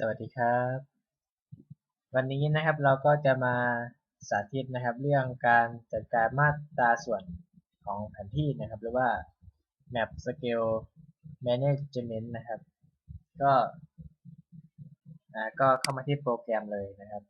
สวัสดีครับ วันนี้นะครับเราก็จะมาสาธิตนะครับ เรื่องการจัดการมาตราส่วนของแผนที่นะครับ หรือว่า map scale management นะครับ ก็อ่าก็เข้ามาที่โปรแกรมเลยนะครับ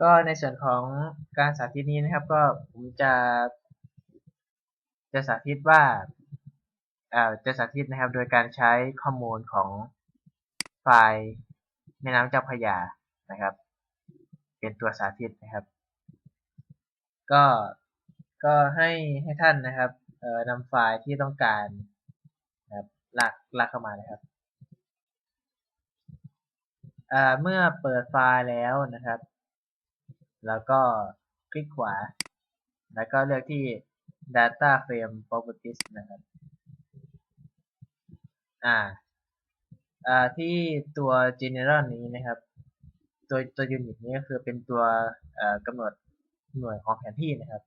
ก็ในส่วนของการสาธิตนี้นะครับ ก็ผมจะ จะสาธิตว่าอ่าจะสาธิตนะครับ โดยการใช้ข้อมูลของ ไฟล์แม่น้ำเจ้าพระยานะครับ เป็นตัวสาธิตนะครับ ก็ก็ให้ให้ท่านนะครับเอ่อนำไฟล์ที่ต้องการนะครับลากลากเข้ามานะครับอ่าเมื่อเปิดไฟล์แล้วนะครับ แล้วก็คลิกขวา แล้วก็เลือกที่ data frame properties นะครับ อ่า อ่าที่ตัว general นี้นะครับ ตัวตัวยูนิตนี้ก็คือเป็นตัวกำหนดหน่วยของแผนที่นะครับ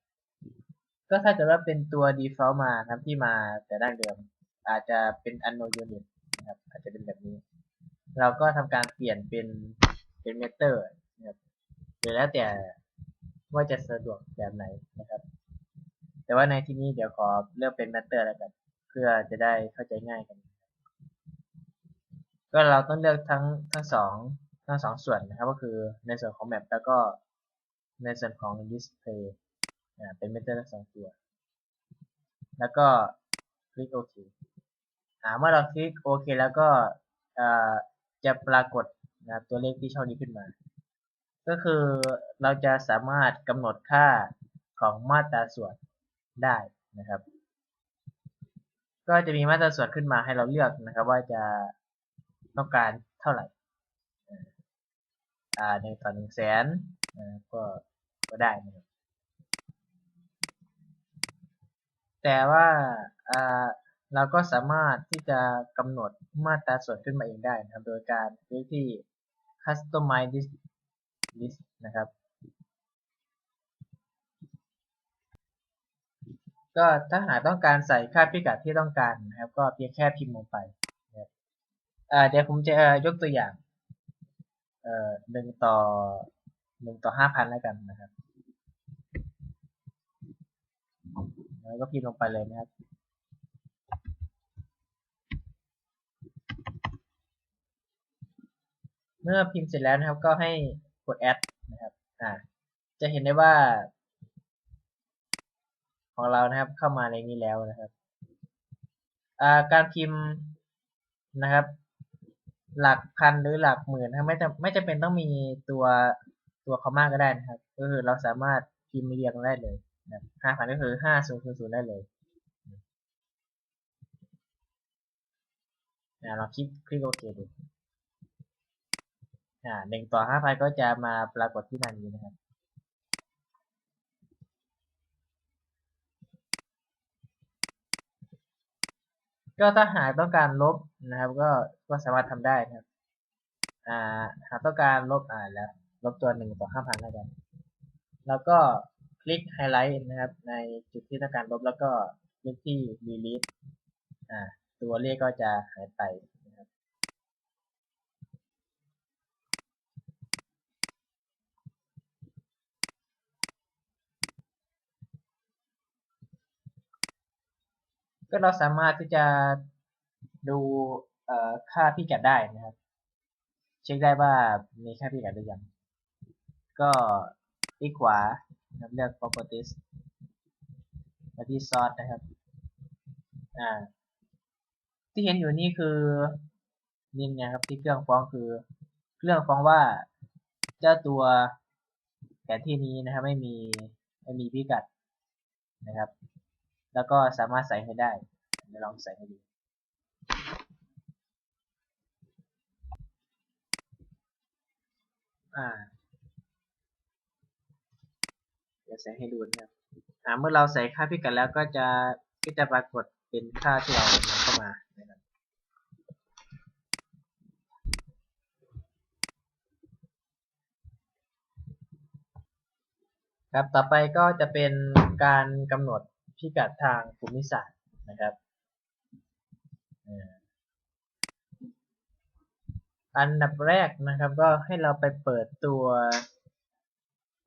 ก็ถ้าเกิดว่าเป็นตัว default มาครับที่มาแต่ดั้งเดิมอาจจะเป็น unknown unit นะครับอาจจะเป็นแบบนี้ เราก็ทำการเปลี่ยนเป็นเป็น meter นะครับหรือแล้วแต่ว่าจะสะดวกแบบไหนนะครับ แต่ว่าในที่นี้เดี๋ยวขอเลือกเป็น meter แล้วกัน เพื่อจะได้เข้าใจง่ายกัน ก็เราต้องเลือกทั้งทั้งสองทั้งสองส่วนนะครับ ก็คือในส่วนของ map แล้วก็ในส่วนของ display เป็นเม t เ o อร์ทั้งสองตัว แล้วก็คลิกโอเคเมื่อเราคลิกโอเคแล้วก็จะปรากฏนะตัวเลขที่ช่องนี้ขึ้นมา ก็คือเราจะสามารถกำหนดค่าของมาตราส่วนได้นะครับ ก็จะมีมาตราส่วนขึ้นมาให้เราเลือกนะครับ ว่าจะ ต้องการเท่าไหร่อ่าหนึ่งต่อหนึ่งแสนก็ก็ได้นะครับแต่ว่าเราก็สามารถที่จะกำหนดมาตราส่วนขึ้นมาเองได้นะครับ โดยการคลิกที่ customize this list นะครับ ก็ถ้าหากต้องการใส่ค่าพิกัดที่ต้องการนะครับ ก็เพียงแค่พิมพ์ลงไป เดี๋ยวผมจะยกตัวอย่างเอ่อหนึ่งต่อหนึ่งต่อห้าพันแล้วกันนะครับ แล้วก็พิมพ์ลงไปเลยนะครับเมื่อพิมพ์เสร็จแล้วนะครับ ก็ให้กด add นะครับอ่าจะเห็นได้ว่า ของเรานะครับเข้ามาในนี้แล้วนะครับอ่าการพิมพ์นะครับ หลักพันหรือหลักหมื่นไม่จำไม่จำเป็นต้องมีตัวตัวคอมมาก็ได้นะครับ ก็คือเราสามารถพิมพ์เรียงได้เลยนะห้าพันก็คือห้าศูนย์ศูนย์ได้เลยนะเราคลิกคลิกโอเคดูอ่าหนึ่งต่อห้าพันก็จะมาปรากฏที่หน้านี้นะครับก็ถ้าหากต้องการลบ นะครับ ก็ก็สามารถทำได้นะครับ อ่า หากต้องการลบอ่าแล้ว ลบตัวหนึ่งต่อห้าพันแล้วกัน แล้วก็คลิกไฮไลท์นะครับ ในจุดที่ต้องการลบแล้วก็คลิกที่ delete อ่า ตัวเลขก็จะหายไปนะครับก็เราสามารถที่จะ ดูค่าพิกัดได้นะครับ เช็คได้ว่ามีค่าพิกัดหรือยัง ก็คลิกขวาเลือก properties มาที่ source นะครับ อ่า ที่เห็นอยู่นี่คือนี่นะครับที่เครื่องฟ้องคือเครื่องฟ้องว่าเจ้าตัวแผนที่นี้นะครับไม่มีไม่มีพิกัดนะครับ แล้วก็สามารถใส่ให้ได้ลองใส่ให้ดู อ่าเดี๋ยวใส่ให้ดูนะครับอ่าเมื่อเราใส่ค่าพิกัดแล้วก็จะก็จะปรากฏเป็นค่าที่เรานำเข้ามานะครับครับต่อไปก็จะเป็นการกำหนดพิกัดทางภูมิศาสตร์นะครับ อันดับแรกนะครับ ก็ให้เราไปเปิดตัว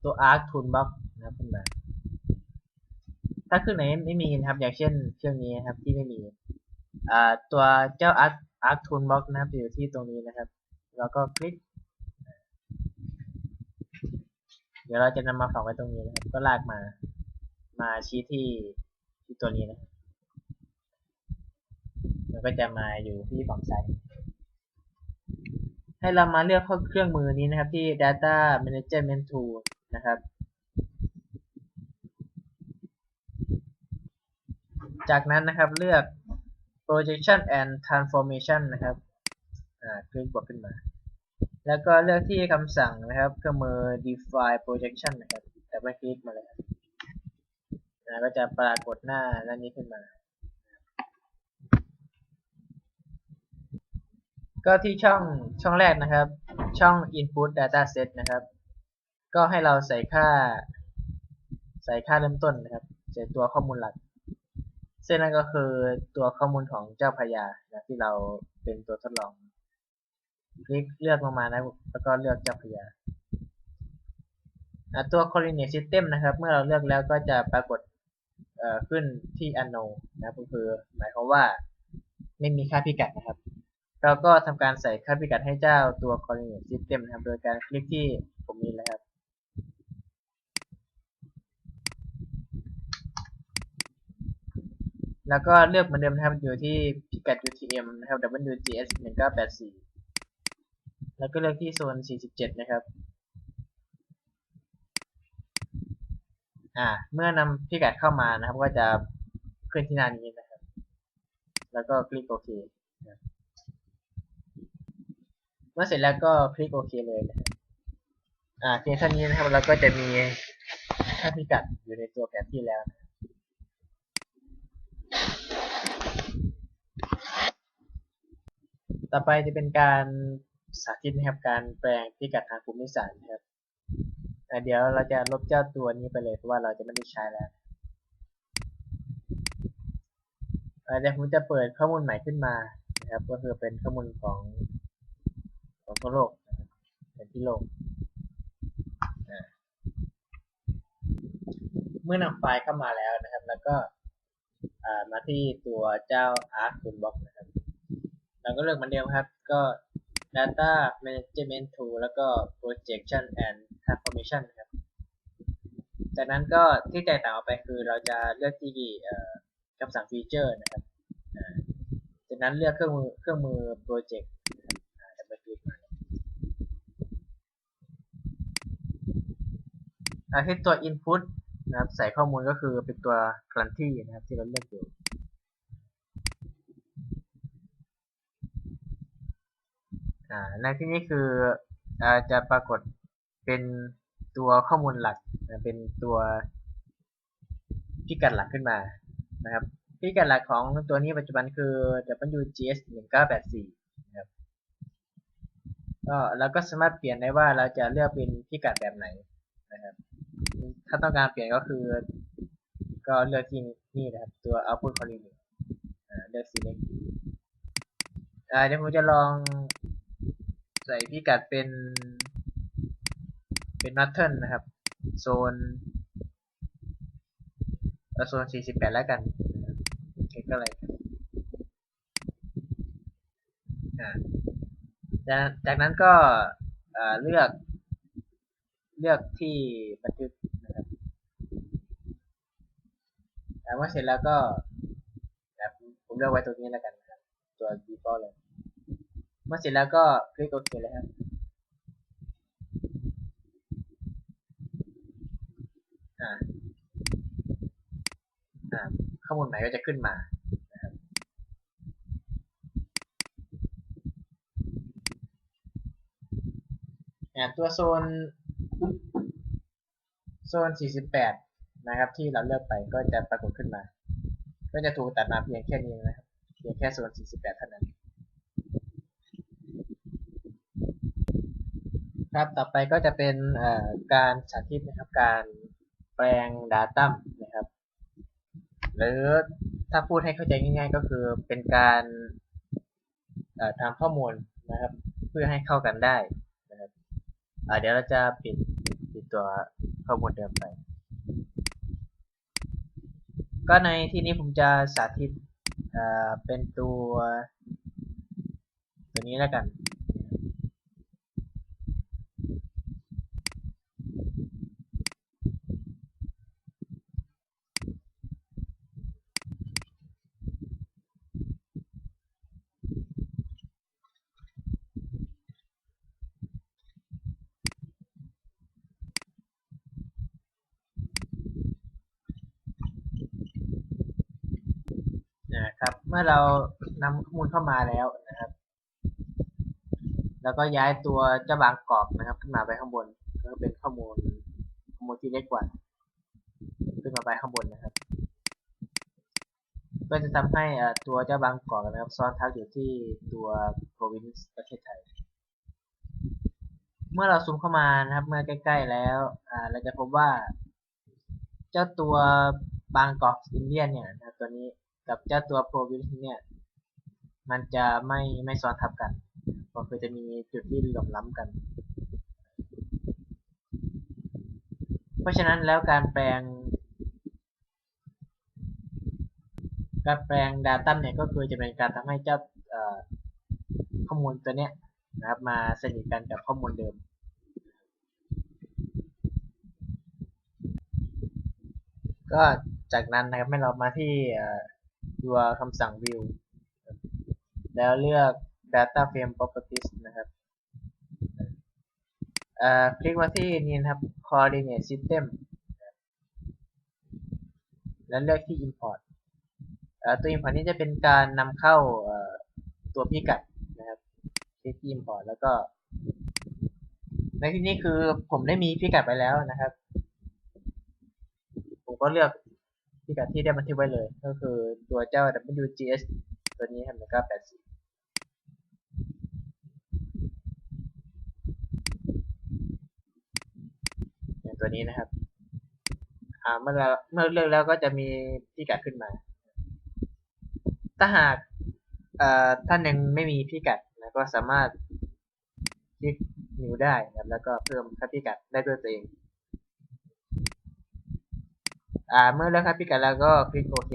ตัว Arc Toolbox นะครับขึ้นมาถ้าเครื่องไหนไม่มีนะครับ อย่างเช่นเครื่องนี้นะครับที่ไม่มีอ่าตัวเจ้า Arc Arc Toolbox นะครับจะอยู่ที่ตรงนี้นะครับ แล้วก็คลิก เดี๋ยวเราจะนำมาฝังไว้ตรงนี้นะครับ ก็ลากมา มาชี้ที่ที่ตัวนี้นะครับ แล้วก็จะมาอยู่ที่ฝั่งซ้ายให้เรามาเลือกเครื่องมือนี้นะครับที่ Data Management Tool นะครับ จากนั้นนะครับเลือก projection and transformation นะครับ อ่าคลิกบวกขึ้นมา แล้วก็เลือกที่คำสั่งนะครับเครื่องมือ define projection นะครับ แต่ไม่คลิกมาเลยอ่าก็จะปรากฏหน้าด้านนี้ขึ้นมา ก็ที่ช่องช่องแรกนะครับ ช่อง input data set นะครับ ก็ให้เราใส่ค่า ใส่ค่าเริ่มต้นนะครับ ใส่ตัวข้อมูลหลักซึ่งนั่นก็คือตัวข้อมูลของเจ้าพญานะที่เราเป็นตัวทดลอง คลิกเลือกลงมานะแล้วก็เลือกเจ้าพญาอะตัว coordinate system นะครับ เมื่อเราเลือกแล้วก็จะปรากฏขึ้นที่ unknown นะครับก็คือหมายความว่าไม่มีค่าพิกัดนะครับ เราก็ทำการใส่ค่าพิกัดให้เจ้าตัว coordinate system นะครับ โดยการคลิกที่ปุ่มนี้นะครับ แล้วก็เลือกเหมือนเดิมนะครับ อยู่ที่พิกัด UTM นะครับ WGS 1984 แล้วก็เลือกที่โซน 47 นะครับ อ่า เมื่อนำพิกัดเข้ามานะครับ ก็จะขึ้นที่หน้านี้นะครับ แล้วก็คลิกโอเคนะครับเมื่อเสร็จแล้วก็คลิกโอเคเลยนะครับอ่าเพียงเท่านี้นะครับเราก็จะมีค่าพิกัดอยู่ในตัวแผนที่แล้วต่อไปจะเป็นการสาธิตนะครับการแปลงพิกัดทางภูมิศาสตร์นะครับเดี๋ยวเราจะลบเจ้าตัวนี้ไปเลยเพราะว่าเราจะไม่ได้ใช้แล้วเดี๋ยวผมจะเปิดข้อมูลใหม่ขึ้นมานะครับก็คือเป็นข้อมูลของ ทั่วโลกนะครับเป็นที่โลก เมื่อนำไฟล์เข้ามาแล้วนะครับ แล้วก็มาที่ตัวเจ้า Arc Toolbox นะครับเราก็เลือกมือนเดิมครับ ก็ data management tool แล้วก็ projection and transformation ครับ จากนั้นก็ที่แตกต่างออกไปคือเราจะเลือกที่คำสั่ง feature นะครับ จากนั้นเลือกเครื่องมือเครื่องมือ project นะครับอ่าจะไปคลิกมา อ่าที่ตัว input นะครับใส่ข้อมูลก็คือเป็นตัว currency นะครับที่เราเลือกอยู่อ่าในที่นี้คืออจะปรากฏเป็นตัวข้อมูลหลักนะเป็นตัวพิกัดหลักขึ้นมานะครับพิกัดหลักของตัวนี้ปัจจุบันคือ WGS 1984นะครับก็เราก็สามารถเปลี่ยนได้ว่าเราจะเลือกเป็นพิกัดแบบไหนนะครับ ถ้าต้องการเปลี่ยนก็คือ ก็เลือกที่นี่นะครับตัว output coordinate เลือก select อ่าเดี๋ยวผมจะลองใส่พิกัดเป็น เป็นนัทเทิลนะครับ โซนโซน 48 แล้วกันคกอะไรจากนั้นก็เลือก เลือกที่บันทึกนะครับแต่ว่าเสร็จแล้วก็แบบผมเลือกไว้ตรงนี้แล้วกันนะครับ ตัว default เลย เมื่อเสร็จแล้วก็คลิกโอเคเลยครับอ่าอ่าข้อมูลใหม่ก็จะขึ้นมานะครับอ่าตัวโซน โซน 48 นะครับ ที่เราเลือกไปก็จะปรากฏขึ้นมา ก็จะถูกตัดมาเพียงแค่นี้นะครับ เพียงแค่โซน 48 เท่านั้น ครับ ต่อไปก็จะเป็นการสาธิตนะครับ การแปลง Data นะครับ หรือถ้าพูดให้เข้าใจง่าย ๆ ก็คือเป็นการทำข้อมูลนะครับ เพื่อให้เข้ากันได้นะครับเดี๋ยวเราจะปิดปิด ตัวข้อมูลเดิมไป ก็ในที่นี้ผมจะสาธิตอ่าเป็นตัว ตัวนี้แล้วกัน นะ ครับ เมื่อเรานำข้อมูลเข้ามาแล้วนะครับ แล้วก็ย้ายตัวเจ้าบางกรอบนะครับ ขึ้นมาไปข้างบนก็เป็นข้อมูลข้อมูลที่เล็กกว่า ขึ้นมาไปข้างบนนะครับ ก็จะทำให้ตัวเจ้าบางกอกนะครับ ซ้อนทับอยู่ที่ตัว province ประเทศไทย เมื่อเราซูมเข้ามานะครับ เมื่อใกล้ ๆ แล้วเราจะพบว่า เจ้าตัวบางกอกอินเดียนเนี่ยนะครับตัวนี้ กับเจ้าตัว province เนี่ย มันจะไม่ไม่ซ้อนทับกันก็คือจะมีจุดที่หลื่อมล้ำกัน เพราะฉะนั้นแล้วการแปลง การแปลง Data เนี่ยก็คือจะเป็นการทำให้เจ้าข้อมูลตัวเนี้ยนะครับมาสนิทกันกับข้อมูลเดิม ก็จากนั้นนะครับให้เรามาที่ ตัวคำสั่ง view แล้วเลือก data frame properties นะครับอ่อคลิกมาที่นี่นะครับ coordinate system แล้วเลือกที่ import อ่อตัว import นี้จะเป็นการนำเข้าอ่อตัวพิกัดนะครับคลิกที่ import แล้วก็ ในที่นี้คือผมได้มีพิกัดไปแล้วนะครับ ผมก็เลือก พิกัดที่ได้บันทึกไว้เลย ก็คือตัวเจ้า WGS ตัวนี้ครับ1984อย่างตัวนี้นะครับ อ่า เมื่อเราเมื่อเลือกแล้วก็จะมีพิกัดขึ้นมา ถ้าหากเอ่อท่านยังไม่มีพิกัดนะก็สามารถคลิกนิ้วได้นะครับ แล้วก็เพิ่มค่าพิกัดได้ด้วยตัวเอง อ่า เมื่อเลือกค่าพิกัดแล้วก็คลิกโอเค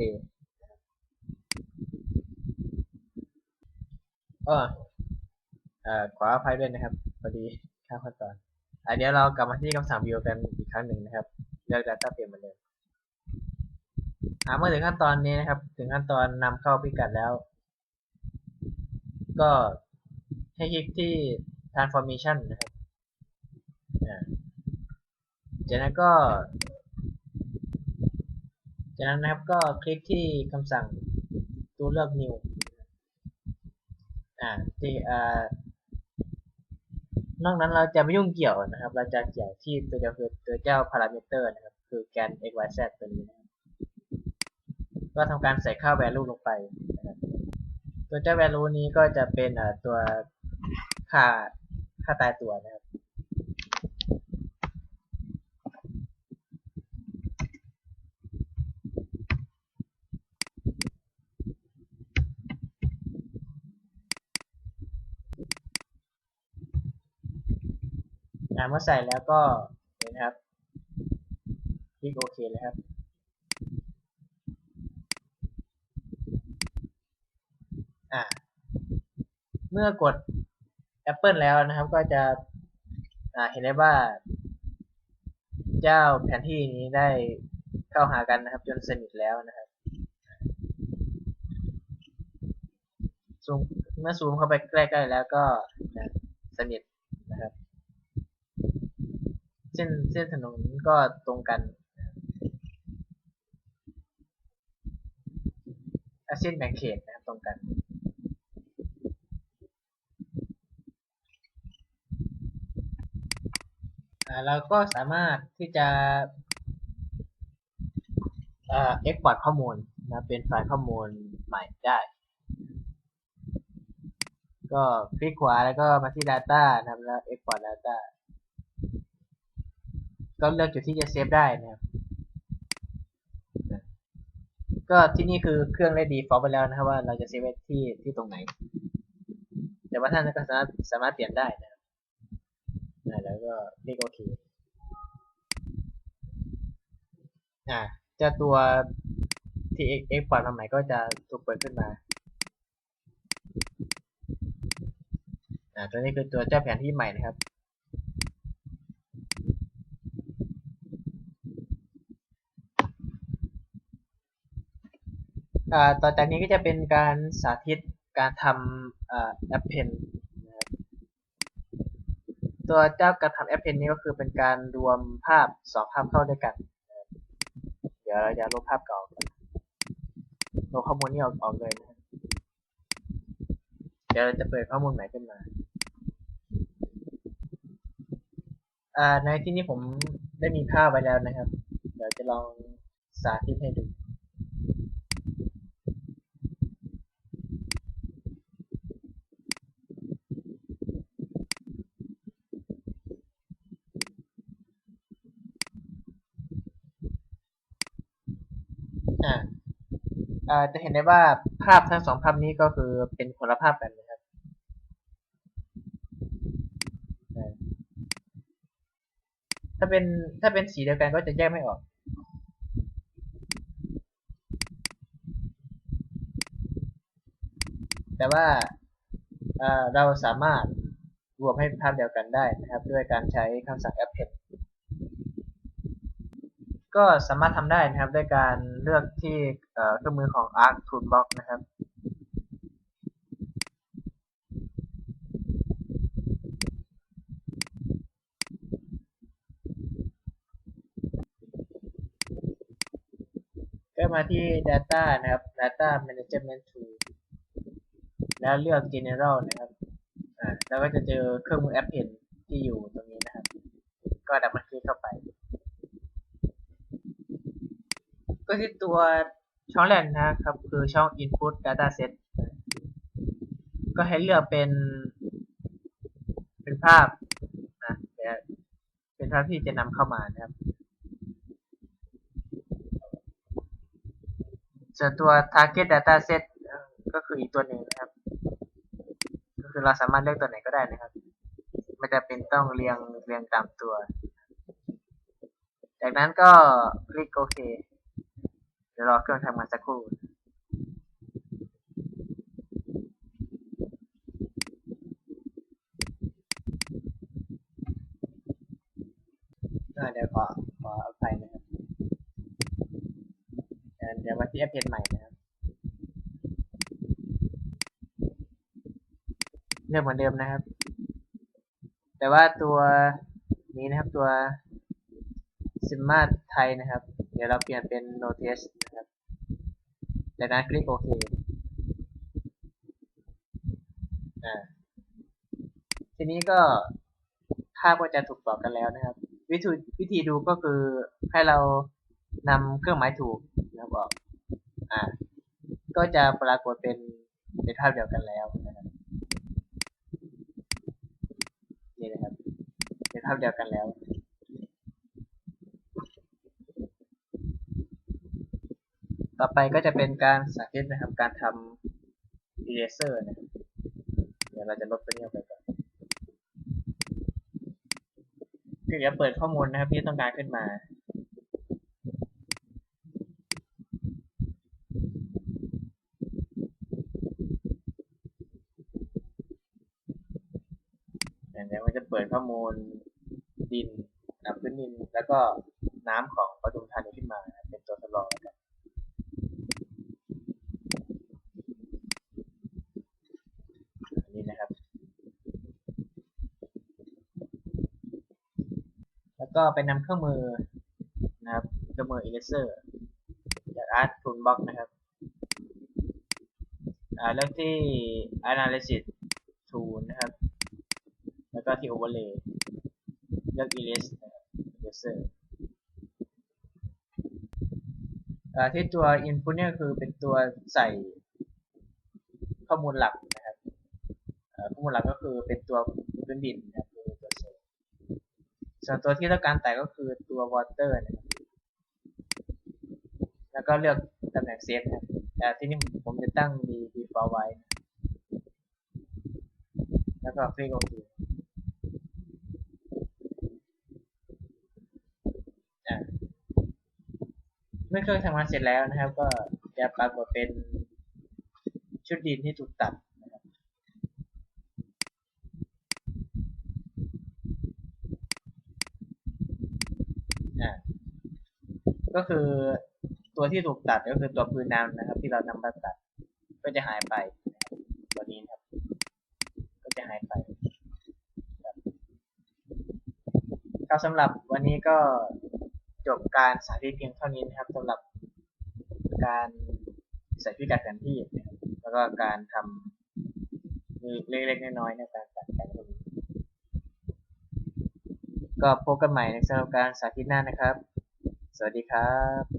เออเอ่อขออภัยด้วยนะครับพอดีข้ามขั้นตอนอะเดี๋ยวเรากลับมาที่คำสั่ง view กันอีกครั้งหนึ่งนะครับ เลือก data เปลี่ยนเหมือนเดิมอ่าเมื่อถึงขั้นตอนนี้นะครับ ถึงขั้นตอนนำเข้าพิกัดแล้ว ก็ให้คลิกที่ transformation นะครับอ่าจากนั้นก็ จากนั้นนะครับก็คลิกที่คำสั่งตัวเลือก new อ่าที่อ่านอกนั้นเราจะไม่ยุ่งเกี่ยวนะครับ เราจะเกี่ยวที่ตัวเดียวคือตัวเจ้า parameter นะครับ คือแกน x y z ตัวนี้นะครับก็ทำการใส่ค่า value ลงไปนะครับตัวเจ้า value นี้ก็จะเป็นตัวค่าค่าตายตัวนะครับ อ่าเมื่อใส่แล้วก็เห็นนะครับ คลิกโอเคเลยครับ อ่า เมื่อกด Apple แล้วนะครับก็จะอ่าเห็นได้ว่า เจ้าแผนที่นี้ได้เข้าหากันนะครับ จนสนิทแล้วนะครับซูมเมื่อซูมเข้าไปใกล้ๆแล้วก็สนิท เส้นเส้นถนนก็ตรงกันอะเส้นแบ่งเขตนะครับตรงกันเราก็สามารถที่จะเอ่อ export ข้อมูลนะเป็นไฟล์ข้อมูลใหม่ได้ ก็คลิกขวาแล้วก็มาที่ data นะครับแล้ว export data ก็เลือกจุดที่จะเซฟได้นะครับก็ที่นี่คือเครื่องได้ดีฟอลไปแล้วนะครับว่าเราจะเซฟไว้ที่ที่ตรงไหน แต่ว่าท่านก็สามารถสามารถเปลี่ยนได้นะครับแล้วก็เรียกโอเคอ่าจ้าตัวที่เอ็กเอ็กพอร์ตมาใหม่ก็จะถูกเปิดขึ้นมาอ่าตัวนี้คือตัวเจ้าแผนที่ใหม่นะครับ ต่อจากนี้ก็จะเป็นการสาธิตการทำแอปเพนตัวเจ้าการทำแอปเพนนี้ก็คือเป็นการรวมภาพสองภาพเข้าด้วยกัน เดี๋ยวเราจะลบภาพเก่าลบข้อมูลนี้ออกออกเลยนะเดี๋ยวเราจะเปิดข้อมูลใหม่ขึ้นมาอ่าในที่นี้ผมได้มีภาพไว้แล้วนะครับ เดี๋ยวจะลองสาธิตให้ดู อ่าอ่า จะเห็นได้ว่าภาพทั้งสองภาพนี้ก็คือเป็นคนละภาพกันนะครับถ้าเป็นถ้าเป็นสีเดียวกันก็จะแยกไม่ออกแต่ว่าเเราสามารถรวมให้ภาพเดียวกันได้นะครับ ด้วยการใช้คำสั่ง append ก็สามารถทำได้นะครับด้วยการเลือกที่เครื่องมือของ Arc Toolbox นะครับก็มาที่ Data นะครับ Data Management Tool แล้วเลือก General นะครับ อ่า แล้วก็จะเจอเครื่องมือ Append ที่อยู่ตรงนี้นะครับ ก็ดับมันคลิกเข้า ก็ที่ตัวช่องแรกนะครับ คือช่อง input data set ก็ให้เลือกเป็น เป็นภาพนะเป็นภาพที่จะนำเข้ามานะครับส่วนตัว target data set เอ่อก็คืออีกตัวหนึ่งนะครับ ก็คือเราสามารถเลือกตัวไหนก็ได้นะครับ ไม่จำเป็นต้องเรียงเรียงตามตัว จากนั้นก็คลิกโอเค ยวรอเครื่องทำงานสักครู่เดี๋ยวขอขอเอาไปนะครับเดี๋ยวมาที่แอปเพนใหม่นะครับเลือกเหมือนเดิมนะครับ แต่ว่าตัวนี้นะครับตัวซิมมาไทยนะครับ เดี๋ยวเราเปลี่ยนเป็น Notice นะครับ จากนั้นคลิกโอเคทีนี้ก็ภาพก็จะถูกต่อกันแล้วนะครับ วิธีวิธีดูก็คือให้เรานำเครื่องหมายถูกนะครับออกอ่า ก็จะปรากฏเป็นเป็นภาพเดียวกันแล้วนะครับนี่นะครับเป็นภาพเดียวกันแล้ว ต่อไปก็จะเป็นการสาธิตนะครับ การทำ eraser นะครับเดี๋ยวเราจะลบตัวนี้ออกไปก่อนเดี๋ยวเปิดข้อมูลนะครับที่ต้องการขึ้นมาเดี๋ยวมันจะเปิดข้อมูลดินน้ำพื้นดิน แล้วก็น้ำของปทุมธานีขึ้นมา เป็นตัวทดลองแล้วกันอันนี้นะครับ แล้ว ก็ไปนำเครื่องมือนะครับเครื่องมือ eraser จาก art toolbox นะครับอ่าเลือกที่ analysis tool นะครับ แล้วก็ที่ overlay เลือก erase นะครับ eraser อ่าที่ตัว input เนี่ยคือเป็นตัวใส่ข้อมูลหลักนะครับอ่าข้อมูลหลักก็คือเป็นตัวพื้นดินนะครับ ส่วนตัวที่ต้องการแต่ก็คือตัว water นะครับแล้วก็เลือกตำแหน่งเซฟนะครับแต่ที่นี่ผมจะตั้ง default ไว้ แล้วก็คลิกโอเคอ่เมื่อเครื่องทำงานเสร็จแล้วนะครับ ก็จะปรากฏเป็นชุดดินที่ถูกตัดนะครับ อ่า ก็คือตัวที่ถูกตัดก็คือตัวพื้นน้ำนะครับ ที่เรานำมาตัด ก็จะหายไปตัวนี้นครับ ก็จะหายไปครับสำหรับวันนี้ก็จบการสาธิตเพียงเท่านี้นะครับสำหรับการใส่พิกัดแผนที่นะครับแล้วก็การทำเล็กๆน้อยๆในการตัดแต่งก็พบกันใหม่ในสำหรับการสาธิตหน้านะครับ สวัสดีครับ